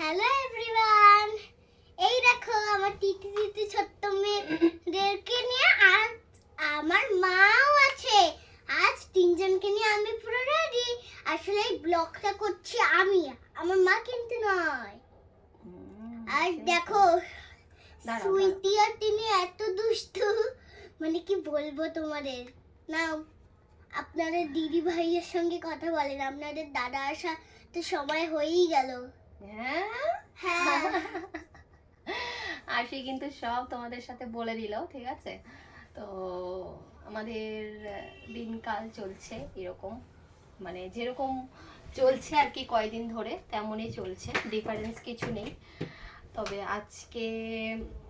Hello everyone এই দেখো আমার তিতি তিতি ছোট্ট মেয়েদেরকে নিয়ে আজ আমার মাও আছে। আজ তিনজনকে নিয়ে আমি পুরো রেডি আসলে এই ব্লগটা করছি আমি আমার মা কিন্তু নয়। আর দেখো সুইটি আর তিনি এত দুষ্টু। মানে কি বলব তোমাদের? নাও আপনাদের দিদি ভাইয়ের সঙ্গে কথা বলেন। আপনাদের দাদা আসা তো সময় হয়েই গেল। হ্যাঁ? হ্যাঁ। আর কিন্তু সব তোমাদের সাথে বলে দিল, ঠিক আছে? তো আমাদের দিনকাল চলছে এরকম। মানে যেরকম চলছে আর কি কয়দিন ধরে, তেমনই চলছে। ডিফারেন্স কিছু নেই। তবে আজকে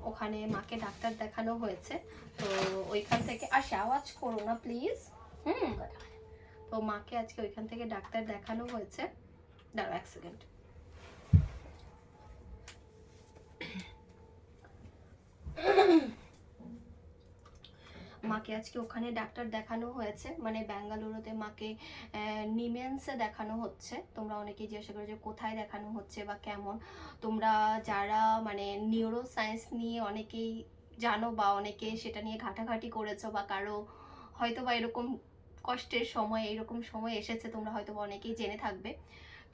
ওখানে মাকে ডাক্তার দেখানো হয়েছে। তো ওইখান থেকে আসে আওয়াজ করো না প্লিজ হুম? তো মাকে আজকে ওইখান থেকে ডাক্তার দেখানো হয়েছে। দাঁড়াও এক সেকেন্ড মাকে আজকে ওখানে ডাক্তার দেখানো হয়েছে মানে ব্যাঙ্গালুরুতে মাকে নিমেন্সে দেখানো হচ্ছে। তোমরা অনেকেই জিজ্ঞাসা করো যে কোথায় দেখানো হচ্ছে বা কেমন। তোমরা যারা মানে নিউরো সায়েন্স নিয়ে অনেকেই জানো বা অনেকে সেটা নিয়ে ঘাটাঘাটি করেছ বা কারও হয়তো বা এরকম কষ্টের সময়, এরকম সময় এসেছে, তোমরা হয়তো অনেকেই জেনে থাকবে।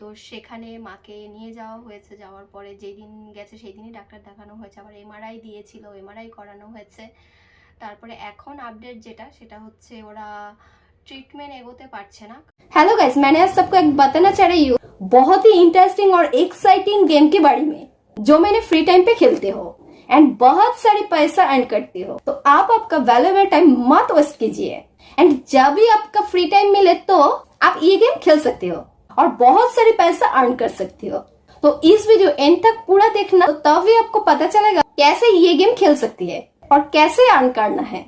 তো সেখানে মাকে নিয়ে যাওয়া হয়েছে। যাওয়ার পরে যেদিন গেছে সেই দিনই ডাক্তার দেখানো হয়েছে। আবার এমআরআই দিয়েছিল এমআরআই করানো হয়েছে। তারপরে এখন আপডেট যেটা, সেটা হচ্ছে ওরা ট্রিটমেন্ট এগোতে পারছে না। হ্যালো গাইস মানে আজ সবকো এক বাতানা চড়ে ইউ বহুত হি ইন্টারেস্টিং অর এক্সাইটিং গেম কে বাড়ি মে জো মেনে ফ্রি টাইম পে খেলতে হো এন্ড বহুত সারি পয়সা আর্ন করতে হো তো আপ আপকা ভ্যালুয়েবল টাইম মত ওয়েস্ট কিজিয়ে এন্ড জাবি আপকা ফ্রি টাইম মিলে তো আপ ই গেম খেল সকতে হো और बहुत सारे पैसा अर्न कर सकते हो तो इस वीडियो एंड तक पूरा देखना तो तभी आपको पता चलेगा कैसे ये गेम खेल सकती है और कैसे अर्न करना है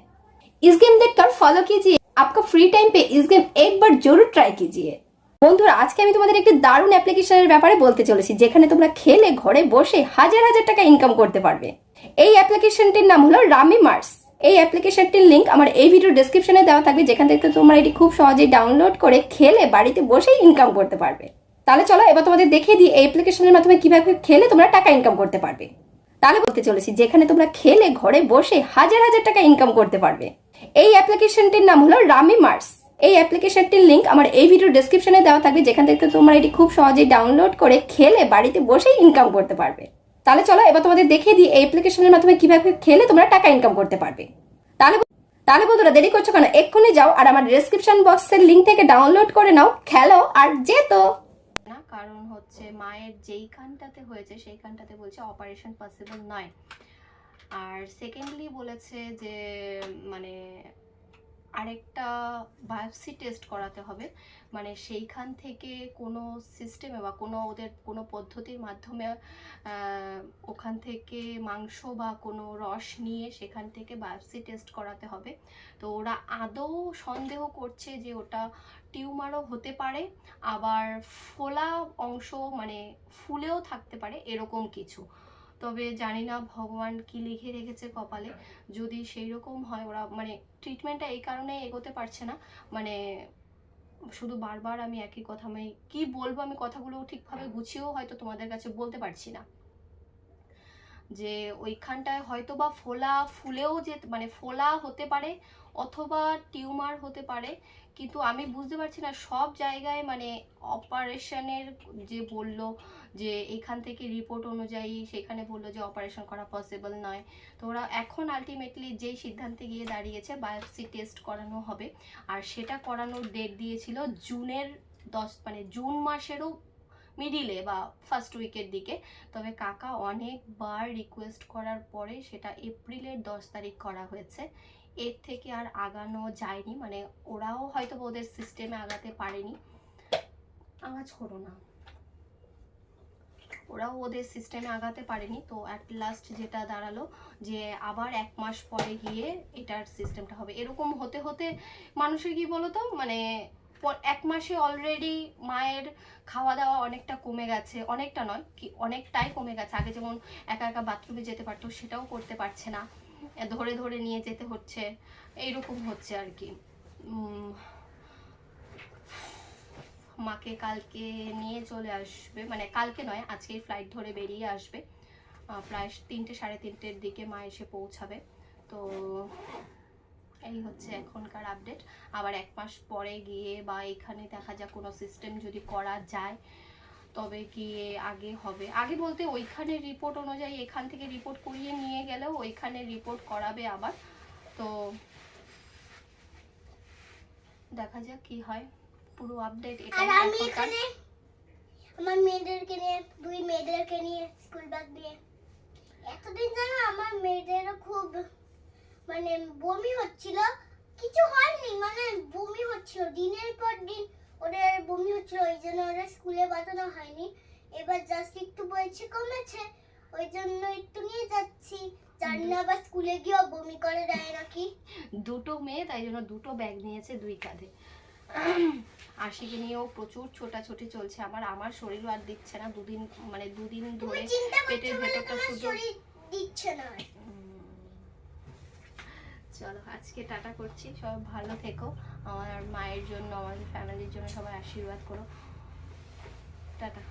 इस गेम देखकर फॉलो कीजिए आपका फ्री टाइम पे इस गेम एक बार जरूर ट्राई कीजिए বন্ধুরা আজকে আমি তোমাদের একটি দারুণ অ্যাপ্লিকেশনের ব্যাপারে বলতে চলেছি যেখানে তোমরা খেলে ঘরে বসে হাজার হাজার টাকা ইনকাম করতে পারবে এই অ্যাপ্লিকেশনটির নাম হলো রামি মার্স এই অ্যাপ্লিকেশনটির লিঙ্ক আমার এই ভিডিও ডেসক্রিপশনে দেওয়া থাকবে, যেখান থেকে তোমরা এটি খুব সহজেই ডাউনলোড করে খেলে বাড়িতে বসেই ইনকাম করতে পারবে। তাহলে চলো, এবার তোমাদের দেখিয়ে দিই এই অ্যাপ্লিকেশনের মাধ্যমে কীভাবে খেলে তোমরা টাকা ইনকাম করতে পারবে। তাহলে বলতে চলেছি, যেখানে তোমরা খেলে, ঘরে বসে হাজার হাজার টাকা ইনকাম করতে পারবে। এই অ্যাপ্লিকেশনটির নাম হলো রামি মার্স। এই অ্যাপ্লিকেশনটির লিঙ্ক আমার এই ভিডিও ডেসক্রিপশনে দেওয়া থাকবে, যেখান থেকে তোমরা এটি খুব সহজেই ডাউনলোড করে খেলে বাড়িতে বসেই ইনকাম করতে পারবে। তাহলে চলো এবার তোমাদের দেখিয়ে দিই এই অ্যাপ্লিকেশনের মাধ্যমে কীভাবে খেলে তোমরা টাকা ইনকাম করতে পারবে। তাহলে তাহলে বন্ধুরা দেরি করছ কেন? এক্ষুনি যাও আর আমার ডেসক্রিপশন বক্সের লিঙ্ক থেকে ডাউনলোড করে নাও, খেলো আর যেতো। না, কারণ হচ্ছে মায়ের যেইখানটাতে হয়েছে সেইখানটাতে বলছে অপারেশন পসিবল নয়। আর সেকেন্ডলি বলেছে যে মানে আরেকটা বায়োপসি টেস্ট করাতে হবে। মানে সেইখান থেকে কোনো সিস্টেমে বা কোনো ওদের কোনো পদ্ধতির মাধ্যমে ওখান থেকে মাংস বা কোনো রস নিয়ে সেখান থেকে বায়োপসি টেস্ট করাতে হবে। তো ওরা আদৌ সন্দেহ করছে যে ওটা টিউমারও হতে পারে, আবার ফোলা অংশ মানে ফুলেও থাকতে পারে, এরকম কিছু। তবে জানি না ভগবান কি লিখে রেখেছে কপালে। যদি সেই রকম হয় ওরা মানে ট্রিটমেন্টটা এই কারণে এগোতে পারছে না। মানে শুধু বারবার আমি একই কথা আমি কি বলব আমি কথাগুলো ঠিকভাবে গুছিয়েও হয়তো তোমাদের কাছে বলতে পারছি না। যে ওইখানটায় হয়তো বা ফোলা ফুলেও যে মানে ফোলা হতে পারে অথবা টিউমার হতে পারে, কিন্তু আমি বুঝতে পারছি না, সব জায়গায় মানে অপারেশনের যে বলল যে এখান থেকে রিপোর্ট অনুযায়ী সেখানে বলল যে অপারেশন করা পসিবল নয়। তো ওরা এখন আলটিমেটলি যেই সিদ্ধান্তে গিয়ে দাঁড়িয়েছে বায়োপসি টেস্ট করানো হবে। আর সেটা করানোর ডেট দিয়েছিল জুনের দশ মানে জুন মাসেরও মিডিলে বা ফার্স্ট উইকের দিকে। তবে কাকা অনেকবার রিকোয়েস্ট করার পরে সেটা এপ্রিলের দশ তারিখ করা হয়েছে। এর থেকে আর আগানো যায়নি মানে ওরাও হয়তো ওদের সিস্টেমে আগাতে পারেনি। আওয়াজ করো না। ওরাও ওদের সিস্টেমে আগাতে পারেনি, তো অ্যাট লাস্ট যেটা দাঁড়াল যে আবার এক মাস পরে গিয়ে এটার সিস্টেমটা হবে। এরকম হতে হতে মানুষের কি বলতো? মানে এক মাসে অলরেডি মায়ের খাওয়া দাওয়া অনেকটা কমে গেছে। অনেকটা নয়, কি অনেকটাই কমে গেছে। আগে যেমন একা একা বাথরুমে যেতে পারতো, সেটাও করতে পারছে না। ধরে ধরে নিয়ে যেতে হচ্ছে। এইরকম হচ্ছে আর কি। মাকে কালকে নিয়ে চলে আসবে মানে কালকে নয়, আজকেই ফ্লাইট ধরে বেরিয়ে আসবে। প্রায় তিনটে, সাড়ে তিনটের দিকে মা এসে পৌঁছাবে। তো এই হচ্ছে এখনকার আপডেট আবার এক মাস পরে গিয়ে বা এখানে দেখা যাক কোনো সিস্টেম যদি করা যায় তবে গিয়ে আগে হবে। আগে বলতে ওইখানে রিপোর্ট অনুযায়ী এখান থেকে রিপোর্ট করিয়ে নিয়ে গেলেও ওইখানে রিপোর্ট করাবে আবার। তো দেখা যাক কি হয়। পুরো আপডেট আর আমি এখানে আমার মেয়েদেরকে নিয়ে দুই মেয়েদেরকে নিয়ে স্কুল ব্যাগ দিয়ে এতদিন যেন আমার মেয়েদেরও খুব মানে বমি হচ্ছিল কিছু হয়নি মানে বমি হচ্ছিল। দিনের পর দিন ওদের বমি হচ্ছিল ওই জন্য ওরা স্কুলে পাঠানো হয়নি। এবার জাস্ট একটু বলছে কমেছে ওই জন্য একটু নিয়ে যাচ্ছি। জানি না আবার স্কুলে গিয়েও বমি করে দেয় নাকি। দুটো মেয়ে তাই জন্য দুটো ব্যাগ নিয়েছে দুই কাঁধে। আশিকে নিয়েও প্রচুর ছোটাছুটি চলছে। আমার আমার শরীরও আর দিচ্ছে না। দুদিন মানে দুদিন ধরে পেটের মানে ভেতরটা শুধু দিচ্ছে না। চলো, আজকে টাটা করছি। সবাই ভালো থেকো। আমার মায়ের জন্য, আমাদের ফ্যামিলির জন্য সবাই আশীর্বাদ করো। টাটা।